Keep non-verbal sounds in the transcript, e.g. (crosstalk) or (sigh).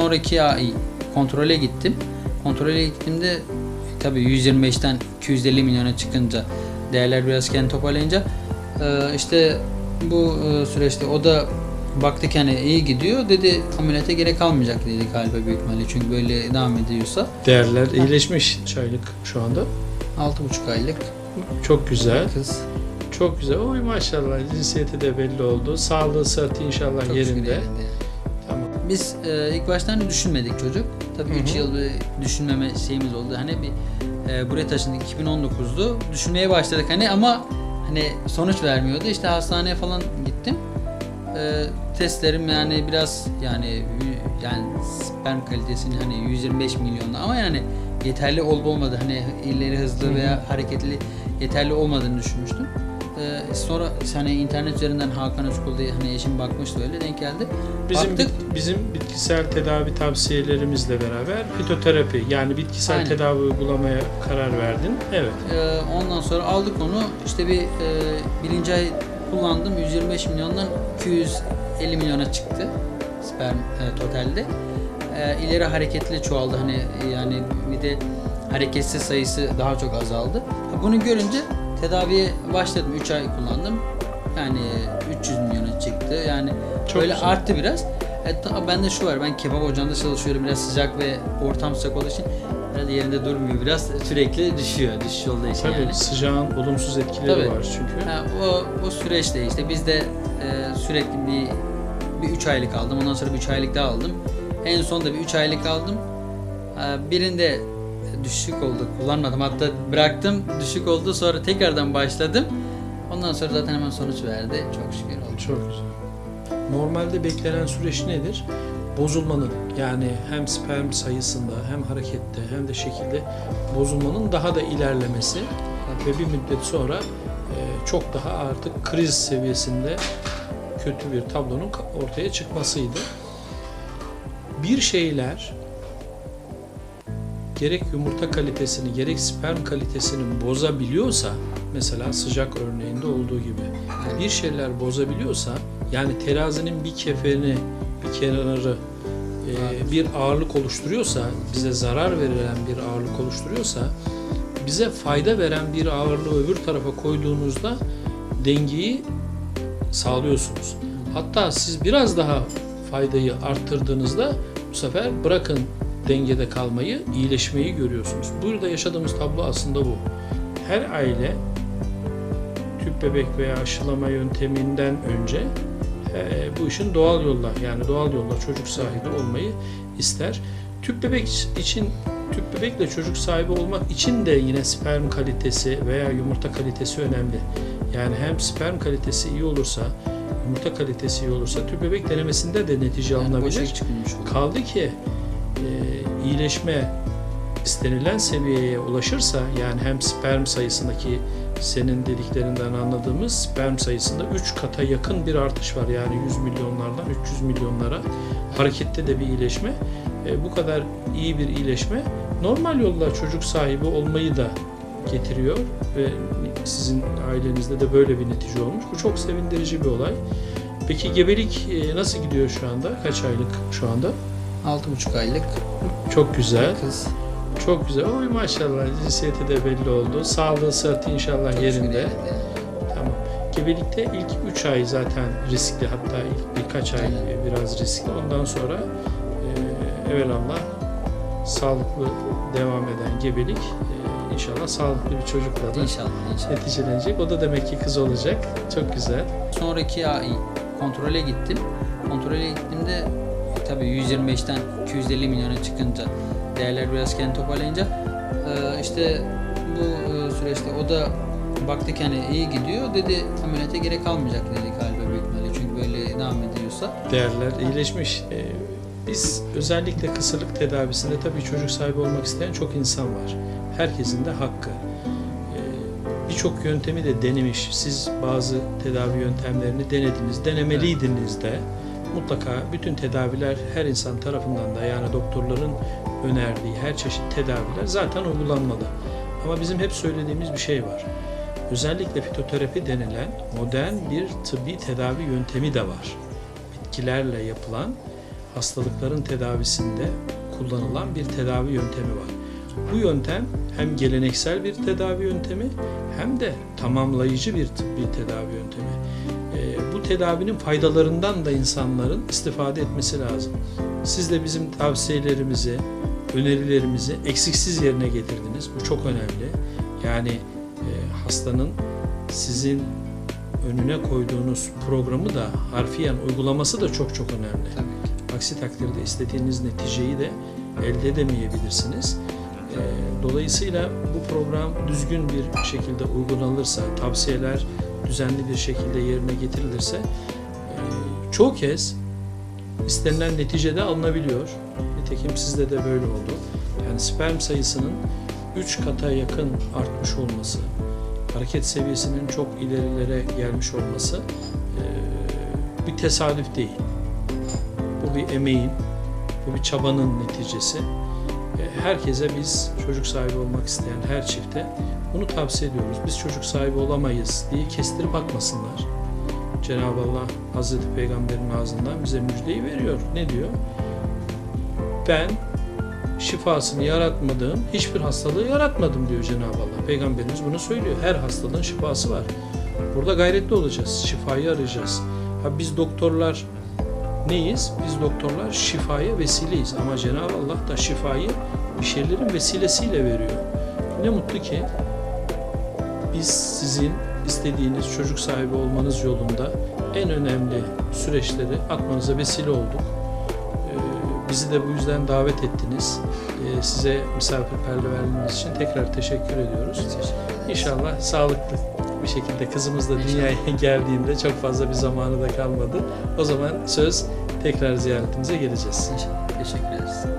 sonraki ay kontrole gittim. Kontrole gittiğimde tabii 125'ten 250 milyona çıkınca değerler biraz kendini toparlayınca e, işte bu e, süreçte o da baktık hani iyi gidiyor dedi ameliyata gerek kalmayacak dedi galiba büyük ihtimalle çünkü böyle devam ediyorsa Değerler iyileşmiş çaylık şu anda. 6,5 aylık Çok güzel. kız Çok güzel. Oy maşallah cinsiyeti de belli oldu. Sağlığı sıhhati inşallah çok yerinde. yerinde. Biz e, ilk baştan düşünmedik çocuk. Tabii Hı 3 hı. yıl bir düşünmeme şeyimiz oldu. Hani bir e, buraya taşındık 2019'du. Düşünmeye başladık hani ama hani sonuç vermiyordu. İşte hastaneye falan gittim. E, testlerim yani biraz yani yani sperm kalitesini hani 125 milyonla ama yani yeterli olup olmadı hani ileri hızlı Hı hı. veya hareketli yeterli olmadığını düşünmüştüm. E, sonra hani internet üzerinden Hakan Özkul diye hani eşim bakmıştı öyle denk geldi. Bizim Baktık. bit- bizim bitkisel tedavi tavsiyelerimizle beraber fitoterapi yani bitkisel Aynen. tedavi uygulamaya karar verdin. Evet. Ee, ondan sonra aldık onu. İşte bir e, birinci ay kullandım. 125 milyondan 250 milyona çıktı sperm e, totalde. E, ileri hareketli çoğaldı. Hani yani bir de hareketsiz sayısı daha çok azaldı. Bunu görünce tedaviye başladım. 3 ay kullandım. Yani 300 milyona çıktı. Yani Çok böyle güzel. arttı biraz. E, ta- bende şu var. Ben kebap ocağında çalışıyorum. Biraz sıcak ve ortam sıcak olduğu için biraz yerinde durmuyor. Biraz sürekli düşüyor. Düşüş olduğu için Tabii yani. sıcağın olumsuz etkileri Tabii. var çünkü. Ha, o, o süreçte işte biz de e, sürekli bir bir 3 aylık aldım. Ondan sonra bir 3 aylık daha aldım. En son da bir 3 aylık aldım. E, birinde düşük oldu. Kullanmadım. Hatta bıraktım. Düşük oldu. Sonra tekrardan başladım. Ondan sonra zaten hemen sonuç verdi. Çok şükür oldu. Çok güzel. Normalde beklenen süreç nedir? Bozulmanın yani hem sperm sayısında hem harekette hem de şekilde bozulmanın daha da ilerlemesi ve bir müddet sonra e, çok daha artık kriz seviyesinde kötü bir tablonun ortaya çıkmasıydı. Bir şeyler gerek yumurta kalitesini gerek sperm kalitesini bozabiliyorsa mesela sıcak örneğinde olduğu gibi bir şeyler bozabiliyorsa yani terazinin bir keferini bir kenarı e, bir ağırlık oluşturuyorsa bize zarar verilen bir ağırlık oluşturuyorsa bize fayda veren bir ağırlığı öbür tarafa koyduğunuzda dengeyi sağlıyorsunuz. Hatta siz biraz daha faydayı arttırdığınızda bu sefer bırakın dengede kalmayı, iyileşmeyi görüyorsunuz. Burada yaşadığımız tablo aslında bu. Her aile tüp bebek veya aşılama yönteminden önce e, bu işin doğal yolla yani doğal yolla çocuk sahibi olmayı ister. Tüp bebek için tüp bebekle çocuk sahibi olmak için de yine sperm kalitesi veya yumurta kalitesi önemli. Yani hem sperm kalitesi iyi olursa, yumurta kalitesi iyi olursa tüp bebek denemesinde de netice Yani alınabilir. Kaldı ki e, iyileşme istenilen seviyeye ulaşırsa yani hem sperm sayısındaki senin dediklerinden anladığımız sperm sayısında 3 kata yakın bir artış var. Yani 100 milyonlardan 300 milyonlara harekette de bir iyileşme. E, bu kadar iyi bir iyileşme normal yolla çocuk sahibi olmayı da getiriyor ve sizin ailenizde de böyle bir netice olmuş. Bu çok sevindirici bir olay. Peki gebelik e, nasıl gidiyor şu anda? Kaç aylık şu anda? 6,5 aylık Çok güzel. kız. Çok güzel. Oy maşallah cinsiyeti de belli oldu. Sağlığı sıhhati inşallah Çok yerinde. Tamam. Gebelikte ilk 3 ay zaten riskli hatta ilk birkaç ay Aynen. biraz riskli. Ondan sonra e, evelallah sağlıklı devam eden gebelik e, inşallah sağlıklı bir çocukla da İnşallah inşallah. neticelenecek. O da demek ki kız olacak. Çok güzel. Sonraki ay kontrole gittim. Kontrole gittiğimde tabii 125'ten 250 milyona çıkınca değerler biraz kendini toparlayınca e, işte bu e, süreçte o da baktık hani iyi gidiyor dedi ameliyata gerek kalmayacak dedi galiba büyük ihtimalle çünkü böyle devam ediyorsa değerler iyileşmiş. Ee, Biz özellikle kısırlık tedavisinde tabii çocuk sahibi olmak isteyen çok insan var. Herkesin de hakkı. Birçok yöntemi de denemiş. Siz bazı tedavi yöntemlerini denediniz, denemeliydiniz de. Mutlaka bütün tedaviler her insan tarafından da yani doktorların önerdiği her çeşit tedaviler zaten uygulanmalı. Ama bizim hep söylediğimiz bir şey var. Özellikle fitoterapi denilen modern bir tıbbi tedavi yöntemi de var bitkilerle yapılan hastalıkların tedavisinde kullanılan bir tedavi yöntemi var. Bu yöntem hem geleneksel bir tedavi yöntemi hem de tamamlayıcı bir tıbbi tedavi yöntemi. Ee, bu tedavinin faydalarından da insanların istifade etmesi lazım. Siz de bizim tavsiyelerimizi, önerilerimizi eksiksiz yerine getirdiniz. Bu çok önemli. Yani e, hastanın sizin önüne koyduğunuz programı da harfiyen uygulaması da çok çok önemli. Tabii ki. Aksi takdirde istediğiniz neticeyi de elde edemeyebilirsiniz. Ee, Dolayısıyla bu program düzgün bir şekilde uygulanırsa, tavsiyeler düzenli bir şekilde yerine getirilirse e, çoğu kez istenilen neticede alınabiliyor. Nitekim sizde de böyle oldu. Yani sperm sayısının 3 kata yakın artmış olması, hareket seviyesinin çok ilerilere gelmiş olması e, bir tesadüf değil. Bu bir emeğin, bu bir çabanın neticesi. Herkese biz çocuk sahibi olmak isteyen her çifte bunu tavsiye ediyoruz. Biz çocuk sahibi olamayız diye kestirip bakmasınlar. Cenab-ı Allah Hazreti Peygamber'in ağzından bize müjdeyi veriyor. Ne diyor? Ben şifasını yaratmadığım hiçbir hastalığı yaratmadım diyor Cenab-ı Allah. Peygamberimiz bunu söylüyor. Her hastalığın şifası var. Burada gayretli olacağız. Şifayı arayacağız. Ha biz doktorlar neyiz? Biz doktorlar şifaya vesileyiz. Ama Cenab-ı Allah da şifayı bir şeylerin vesilesiyle veriyor. Ne mutlu ki biz sizin istediğiniz çocuk sahibi olmanız yolunda en önemli süreçleri atmanıza vesile olduk. Ee, Bizi de bu yüzden davet ettiniz. Ee, Size misafirperverliğiniz için tekrar teşekkür ediyoruz. Teşekkür. İnşallah sağlıklı bir şekilde kızımız da dünyaya (laughs) geldiğinde çok fazla bir zamanı da kalmadı. O zaman söz tekrar ziyaretinize geleceğiz. İnşallah. Teşekkür ederiz.